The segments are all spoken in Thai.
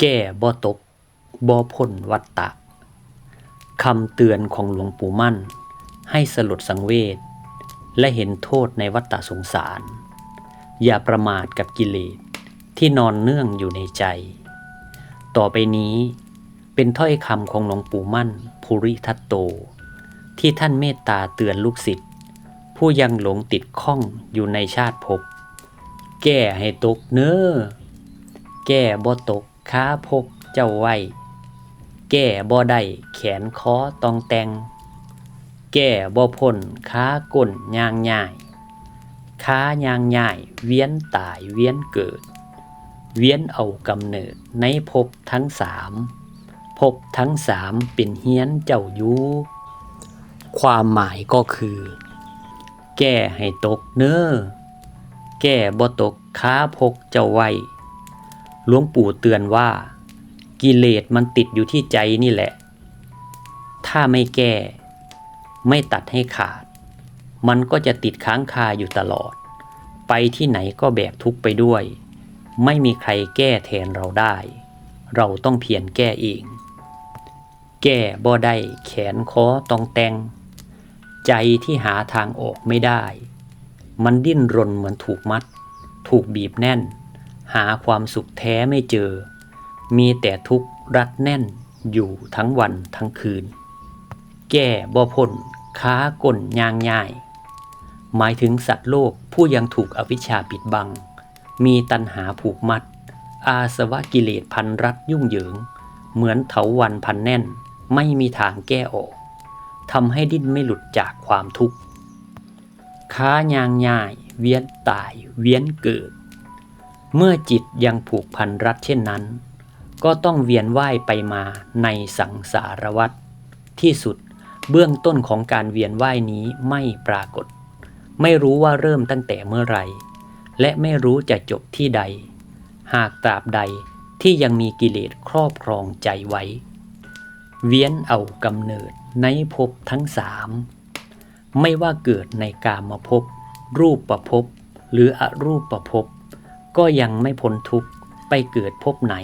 แก้บ่ตกบ่พ้นวัฏฏะคำเตือนของหลวงปู่มั่น ให้สลดสังเวชและเห็นโทษในวัฏฏะสงสาร อย่าประมาทกับกิเลสที่นอนเนื่องอยู่ในใจ ต่อไปนี้เป็นถ้อยคำของหลวงปู่มั่นภูริทัตโต ที่ท่านเมตตาเตือนลูกศิษย์ผู้ยังหลงติดข้องอยู่ในชาติภพแก้ให้ตกเน้อแก้บ่ตก ค้าพกเจ้าไว้ แก้บ่ได้แขนคอตองแตงแก้บ่พ้นค้าก้นยางย่ายค้ายางย่ายเวียนตายเวียนเกิด เวียนเอากำเนิดในภพทั้งสามภพทั้งสามเป็นเฮียนเจ้ายูความหมายก็คือ แก้ให้ตกเน้อแก้บ่ตกค้าพกเจ้าไว้ หลวงปู่เตือนว่า กิเลสมันติดอยู่ที่ใจนี่แหละ ถ้าไม่แก้ ไม่ตัดให้ขาด มันก็จะติดค้างคาอยู่ตลอด ไปที่ไหนก็แบกทุกไปด้วย ไม่มีใครแก้แทนเราได้ เราต้องเพียรแก้เอง แก้บ่ได้แขนคอต้องแตงใจที่หาทางออกไม่ได้ มันดิ้นรนเหมือนถูกมัด ถูกบีบแน่น หาความสุขแท้ไม่เจอ มีแต่ทุกข์รัดแน่นอยู่ทั้งวันทั้งคืน แก้บ่พ้นค้าก้นยางย่าย หมายถึงสัตว์โลกผู้ยังถูกอวิชชาปิดบัง มีตัณหาผูกมัด อาสวะกิเลสพันรัดยุ่งเหยิง เหมือนเถาวันพันแน่น ไม่มีทางแก้ออกทำให้ดิ้นไม่หลุดจากความทุกข์ ค้ายางย่าย เวียนตาย เวียนเกิด เมื่อจิตยังผูกพันรัดเช่นนั้น ก็ต้องเวียนว่ายไปมาในสังสารวัฏที่สุดเบื้องต้นของการเวียนว่ายนี้ไม่ปรากฏ ไม่รู้ว่าเริ่มตั้งแต่เมื่อไรและไม่รู้จะจบที่ใด หากตราบใดที่ยังมีกิเลสครอบครองใจไว้ เวียนเอากำเนิดในภพทั้งสามไม่ว่าเกิดในกามภพรูปประภพหรืออรูปประภพ ก็ยังไม่พ้นทุกข์ไปเกิดภพไหน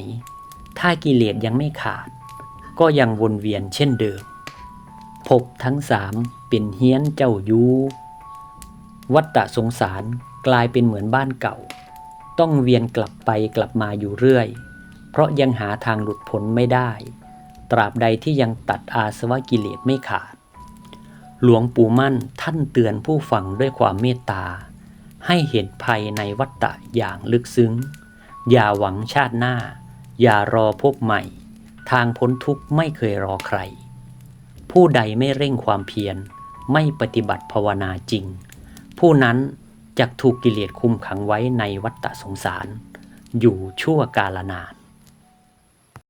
ถ้ากิเลสยังไม่ขาด ก็ยังวนเวียนเช่นเดิมภพทั้งสามเป็นเฮี้ยนเจ้ายูวัฏฏะสงสารกลายเป็นเหมือนบ้านเก่า ต้องเวียนกลับไปกลับมาอยู่เรื่อย เพราะยังหาทางหลุดพ้นไม่ได้ ตราบใดที่ยังตัดอาสวะกิเลสไม่ขาด หลวงปู่มั่นท่านเตือนผู้ฟังด้วยความเมตตา ให้เห็นภัยในวัฏฏะอย่างลึกซึ้ง อย่าหวังชาติหน้า อย่ารอพบใหม่ ทางพ้นทุกข์ไม่เคยรอใคร ผู้ใดไม่เร่งความเพียร ไม่ปฏิบัติภาวนาจริง ผู้นั้นจะถูกกิเลสคุมขังไว้ในวัฏฏะสงสาร อยู่ชั่วกาลนาน